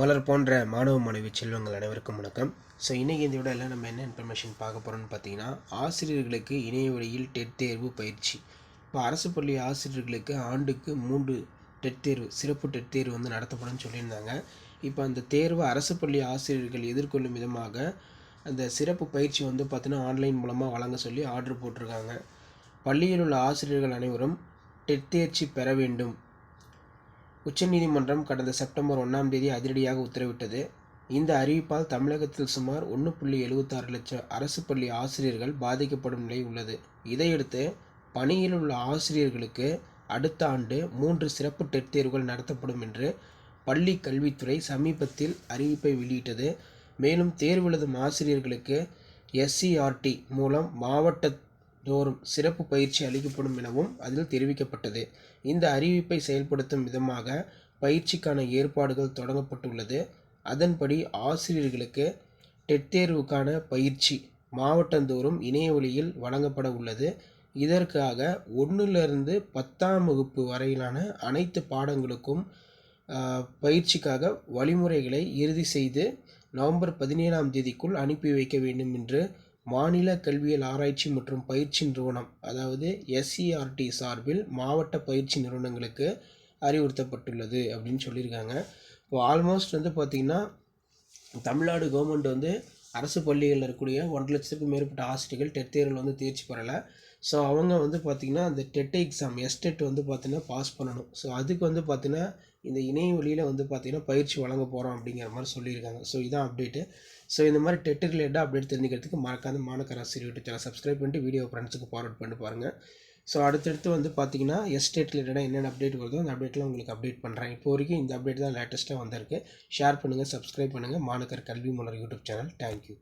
மலர் போன்ற மாணவ மாணவி செல்வங்கள் அனைவருக்கும் வணக்கம். ஸோ இன்றைக்கி இந்த விடையில் நம்ம என்ன இன்ஃபர்மேஷன் பார்க்க போகிறோம்னு பார்த்தீங்கன்னா ஆசிரியர்களுக்கு இணைய வழியில் டெட் தேர்வு பயிற்சி. இப்போ அரசு பள்ளி ஆசிரியர்களுக்கு ஆண்டுக்கு மூன்று டெட் தேர்வு சிறப்பு டெட் தேர்வு வந்து நடத்தப்படும்னு சொல்லியிருந்தாங்க. இப்போ அந்த தேர்வு அரசு பள்ளி ஆசிரியர்கள் எதிர்கொள்ளும் விதமாக அந்த சிறப்பு பயிற்சி வந்து பார்த்தீங்கன்னா ஆன்லைன் மூலமாக வழங்க சொல்லி ஆர்டர் போட்டிருக்காங்க. பள்ளியில் உள்ள ஆசிரியர்கள் அனைவரும் டெட் தேர்ச்சி பெற வேண்டும். உச்சநீதிமன்றம் கடந்த செப்டம்பர் ஒன்றாம் தேதி அதிரடியாக உத்தரவிட்டது. இந்த அறிவிப்பால் தமிழகத்தில் சுமார் ஒன்று புள்ளி எழுபத்தாறு லட்சம் அரசு பள்ளி ஆசிரியர்கள் பாதிக்கப்படும் நிலை உள்ளது. இதையடுத்து பணியில் உள்ள ஆசிரியர்களுக்கு அடுத்த ஆண்டு மூன்று சிறப்பு டெட் தேர்வுகள் நடத்தப்படும் என்று பள்ளி கல்வித்துறை சமீபத்தில் அறிவிப்பை வெளியிட்டது. மேலும் தேர்வு எழுதும் ஆசிரியர்களுக்கு எஸ்சிஆர்டி மூலம் மாவட்ட தோறும் சிறப்பு பயிற்சி அளிக்கப்படும் எனவும் அதில் தெரிவிக்கப்பட்டது. இந்த அறிவிப்பை செயல்படுத்தும் விதமாக பயிற்சிக்கான ஏற்பாடுகள் தொடங்கப்பட்டுள்ளது. அதன்படி ஆசிரியர்களுக்கு டெட் தேர்வுக்கான பயிற்சி மாவட்டந்தோறும் இணைய வழியில் வழங்கப்பட உள்ளது. இதற்காக ஒன்றிலிருந்து பத்தாம் வகுப்பு வரையிலான அனைத்து பாடங்களுக்கும் பயிற்சிக்காக வழிமுறைகளை இறுதி செய்து நவம்பர் பதினேழாம் தேதிக்குள் அனுப்பி வைக்க வேண்டும் என்று மாநில கல்வியல் ஆராய்ச்சி மற்றும் பயிற்சி நிறுவனம் அதாவது எஸ்சிஆர்டி சார்பில் மாவட்ட பயிற்சி நிறுவனங்களுக்கு அறிவுறுத்தப்பட்டுள்ளது அப்படின்னு சொல்லியிருக்காங்க. இப்போ ஆல்மோஸ்ட் வந்து பார்த்திங்கன்னா தமிழ்நாடு கவர்மெண்ட் வந்து அரசு பள்ளிகளில் இருக்கக்கூடிய ஒன்றரை லட்சத்துக்கும் மேற்பட்ட ஆசிரியர்கள் டெட் தேர்வில் வந்து தேர்ச்சி பெறலை. ஸோ அவங்க வந்து பார்த்திங்கன்னா அந்த டெட் எக்ஸாம் எஸ்டெட் வந்து பார்த்திங்கன்னா பாஸ் பண்ணணும். ஸோ அதுக்கு வந்து பார்த்திங்கன்னா இந்த இணைய வழியில் வந்து பார்த்திங்கன்னா பயிற்சி வழங்க போகிறோம் அப்படிங்கிற மாதிரி சொல்லியிருக்காங்க. ஸோ இதான் அப்டேட்டு ஸோ இந்த மாதிரி டெட் ரிலேட்டடாக அப்டேட் தெரிஞ்சுக்கிறதுக்கு மறக்காத மாணக்கர் யூடியூப் சேனல் சப்ஸ்கிரைப் பண்ணிட்டு வீடியோ ஃப்ரெண்ட்ஸுக்கு ஃபார்வர்ட் பண்ணி பாருங்கள் ஸோ அடுத்தடுத்து வந்து பார்த்தீங்கன்னா எஸ்டேட் ரிலேட்டடாக என்னென்ன அப்டேட் வருதோ அந்த அப்டேட்லாம் உங்களுக்கு அப்டேட் பண்ணுறேன் இப்போ வரைக்கும் இந்த அப்டேட் தான் லேட்டஸ்ட்டாக வந்திருக்கு. ஷேர் பண்ணுங்கள் சப்ஸ்கிரைப் பண்ணுங்கள் மாணக்கர் கல்வி மலர் யூடியூப் சேனல் தேங்க்யூ